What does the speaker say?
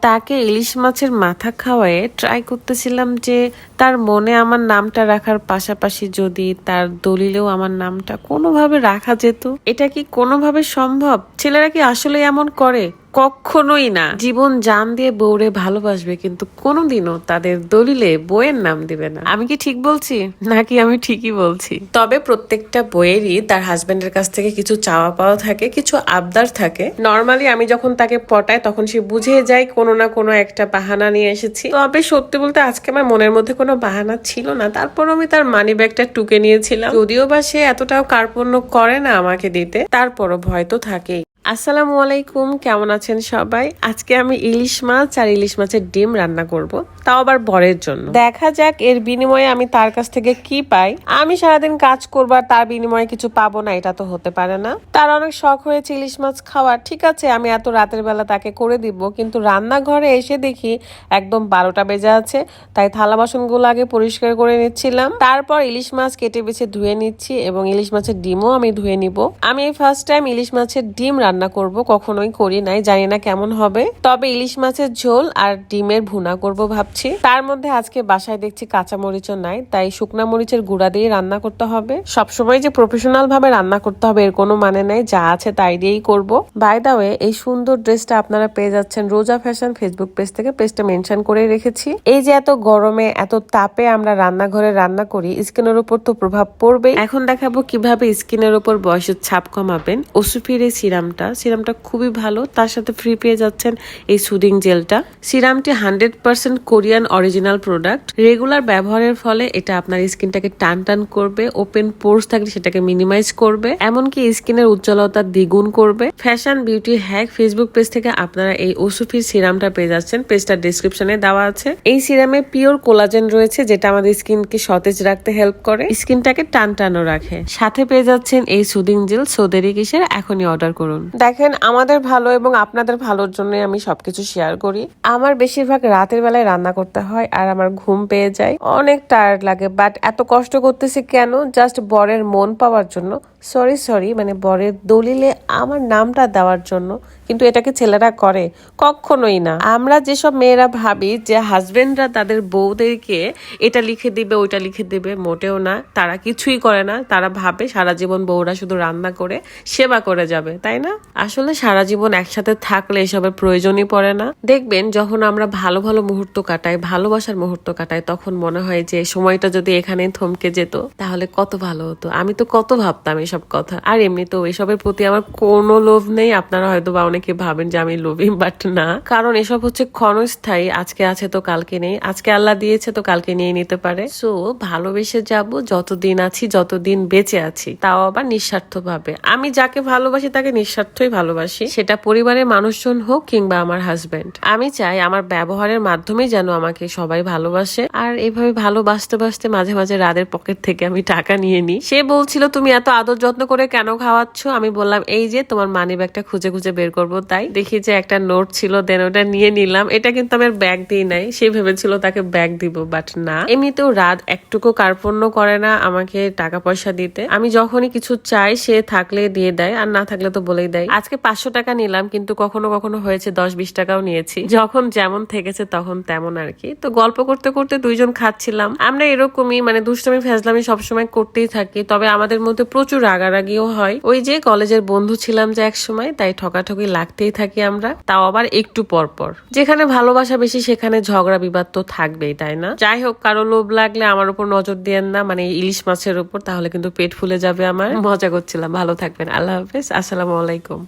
তাকে ইলিশ মাছের মাথা খাওয়ায়ে ট্রাই করতেছিলাম যে তার মনে আমার নামটা রাখার পাশাপাশি যদি তার দলিলেও আমার নামটা কোনোভাবে রাখা যেত। এটা কি কোনোভাবে সম্ভব? ছেলেরা কি আসলে এমন করে? কখনোই না। জীবন জান দিয়ে বউরে ভালোবাসবে কিন্তু কোনোদিনও তাদের দলিলে বইয়ের নাম দিবে না। আমি কি ঠিক বলছি? নাকি আমি ঠিকই বলছি? তবে প্রত্যেকটা বইয়েরই তার হাজবেন্ডের কাছ থেকে কিছু চাওয়া পাওয়া থাকে কিছু আবদার থাকে। নর্মালি আমি যখন তাকে পটাই তখন সে বুঝে যায় কোনো না কোনো একটা বাহানা নিয়ে এসেছি। তবে সত্যি বলতে আজকে আমার মনের মধ্যে কোনো বাহানা ছিল না। তারপর আমি তার মানি ব্যাগটা টুকে নিয়েছিলাম। যদিও বা সে এতটাও কার্পণ্য করে না আমাকে দিতে তারপরও ভয় তো থাকেই। আসসালামু আলাইকুম, কেমন আছেন সবাই? আজকে আমি ইলিশ মাছ আর ইলিশ মাছের ডিম রান্না করব, তাও আবার বরের জন্য। দেখা যাক এর বিনিময়ে আমি তার কাছ থেকে কি পাই। আমি সারাদিন কাজ করব আর তার বিনিময়ে কিছু পাবো না, এটা তো হতে পারে না। তার অনেক শখ হয়েছে ইলিশ মাছ খাওয়ার, ঠিক আছে, আমি এত রাতের বেলা তাকে করে দিব, কিন্তু রান্নাঘরে এসে দেখি একদম বারোটা বেজে আছে, তাই থালা বাসনগুলো আগে পরিষ্কার করে নিচ্ছিলাম। তারপর ইলিশ মাছ কেটে বেছে ধুয়ে নিচ্ছি এবং ইলিশ মাছের ডিমও আমি ধুয়ে নিব। আমি এই ফার্স্ট টাইম ইলিশ মাছের ডিম রান্না করব, কখনোই করি নাই, জানি না কেমন হবে। তবে ইলিশ মাছের ঝোল আর ডিমের ভুনা করব ভাবছি। তার মধ্যে আজকে বাসায় দেখছি কাঁচা মরিচও নাই, তাই শুকনা মরিচের গুঁড়া দিয়ে রান্না করতে হবে। সবসময় যে প্রফেশনাল ভাবে রান্না করতে হবে এর কোনো মানে নাই, যা আছে তাই দিয়েই করব। বাই দা ওয়ে এই সুন্দর ড্রেসটা আপনারা পেয়ে যাচ্ছেন রোজা ফ্যাশন ফেসবুক পেজ থেকে পেজটা মেনশন করে রেখেছি। এই যে এত গরমে, এত তাপে আমরা রান্নাঘরে রান্না করি, স্কিনের উপর তো প্রভাব পড়বে এখন দেখাবো কীভাবে স্কিনের উপর বয়সের ছাপ কমাবেন। ওসুফির এই সিরামটা সিরামটা খুবই ভালো। তার সাথে ফ্রি পেয়ে যাচ্ছেন এই সুদিং জেলটা সিরামটি hundred percent Korean original product regular ব্যবহারের ফলে এটা আপনার স্কিনটাকে টান টান করবে ওপেন পোর্স থাকলে সেটাকে মিনিমাইজ করবে, এমনকি স্কিনের উজ্জ্বলতা দ্বিগুণ করবে। Fashion beauty hack Facebook page থেকে আপনারা এই ওসুফির সিরামটা পেয়ে যাচ্ছেন। পেজটা ডিসক্রিপশনে দেওয়া আছে। এই সিরামে পিওর কোলাজেন রয়েছে, যেটা আমাদের স্কিনকে সতেজ রাখতে হেল্প করে, স্কিনটাকে টান টানও রাখে। সাথে পেয়ে যাচ্ছেন এই সুদিং জেল সোদেরি কিসের, এখনই অর্ডার করুন। দেখেন, আমাদের ভালো এবং আপনাদের ভালোর জন্য আমি সবকিছু শেয়ার করি। আমার বেশিরভাগ রাতের বেলায় রান্না করতে হয় আর আমার ঘুম পেয়ে যায়। অনেক টায়ার্ড লাগে বাট এত কষ্ট করতেছি কেন? জাস্ট বরের মন পাওয়ার জন্য। সরি সরি মানে বরের দলিলে আমার নামটা দেওয়ার জন্য। কিন্তু এটাকে ছেলেরা করে, কখনোই না। আমরা যেসব মেয়েরা ভাবি যে হাজবেন্ডরা তাদের বউদেরকে এটা লিখে দিবে, ওইটা লিখে দিবে, মোটেও না। তারা কিছুই করে না। তারা ভাবে সারা জীবন বউরা শুধু রান্না করে, সেবা করে যাবে, তাই না? আসলে সারা জীবন একসাথে থাকলে এসবের প্রয়োজনই পড়ে না। দেখবেন যখন আমরা ভালো ভালো মুহূর্ত কাটাই, ভালোবাসার মুহূর্ত কাটাই, তখন মনে হয় যে সময়টা যদি এখানে থমকে যেত, তাহলে কত ভালো হতো। আমি তো কত ভাবতাম এসব কথা। আর এমনিতেও এসবের প্রতি আমার কোনো লোভ নেই। আপনারা হয়তো বা অনেকে ভাবেন যে আমি লোভী বাট না। কারণ এসব হচ্ছে ক্ষণস্থায়ী, আজকে আছে তো কালকে নেই। আজকে আল্লাহ দিয়েছে তো কালকে নিয়ে নিতে পারে। সো ভালোবেসে যাব, যতদিন আছি, যতদিন বেঁচে আছি, তাও আবার নিঃস্বার্থ ভাবে আমি যাকে ভালোবাসি, তাকে নিঃস্বার্থই ভালোবাসি। সেটা পরিবারের মানুষজন হোক কিংবা আমার হাজবেন্ড আমি চাই আমার ব্যবহারের মাধ্যমে যেন আমাকে সবাই ভালোবাসে। আর এভাবে ভালোবাসতে বাসতে মাঝে মাঝে রাদের পকেট থেকে আমি টাকা নিয়ে নিই। সে বলছিল, তুমি এত আদর যত্ন করে কেন খাওয়াচ্ছ? আমি বললাম, এই যে তোমার মানি ব্যাগটা খুঁজে খুঁজে বের করব, তাই? দেখি যে একটা নোট ছিল দেন ওটা নিয়ে নিলাম। এটা কিন্তু আমার ব্যাগ দিই নাই। সে ভেবেছিল তাকে ব্যাগ দিব বাট না। এমনিতেও রাত একটুকু কার্পণ্য করে না, আমাকে টাকা পয়সা দিতে। আমি যখনই কিছু চাই, সে থাকলে দিয়ে দেয়, আর না থাকলে তো বলেই দেয়। আজকে পাঁচশো টাকা নিলাম, কিন্তু কখনো কখনো হয়েছে দশ বিশ টাকাও নিয়েছি। যখন যেমন থেকেছে তখন তেমন আর কি। তো গল্প করতে করতে দুইজন খাচ্ছিলাম। আমরা এরকমই মানে দুষ্টমি ফেজলামি সবসময় করতেই থাকি। তবে আমাদের মধ্যে প্রচুর রাগারাগিও হয়। ওই যে কলেজের বন্ধু ছিলাম যে এক সময় তাই ঠকাঠকি লাগতেই থাকি আমরা, তাও আবার একটু পর পর যেখানে ভালোবাসা বেশি, সেখানে ঝগড়া বিবাদ তো থাকবেই, তাই না? যাই হোক, কারও লোভ লাগলে আমার উপর নজর দিয়েন না মানে ইলিশ মাছের উপর, তাহলে কিন্তু পেট ফুলে যাবে আমার। মজা করছিলাম, ভালো থাকবেন, আল্লাহ হাফেজ, আসসালামু আলাইকুম।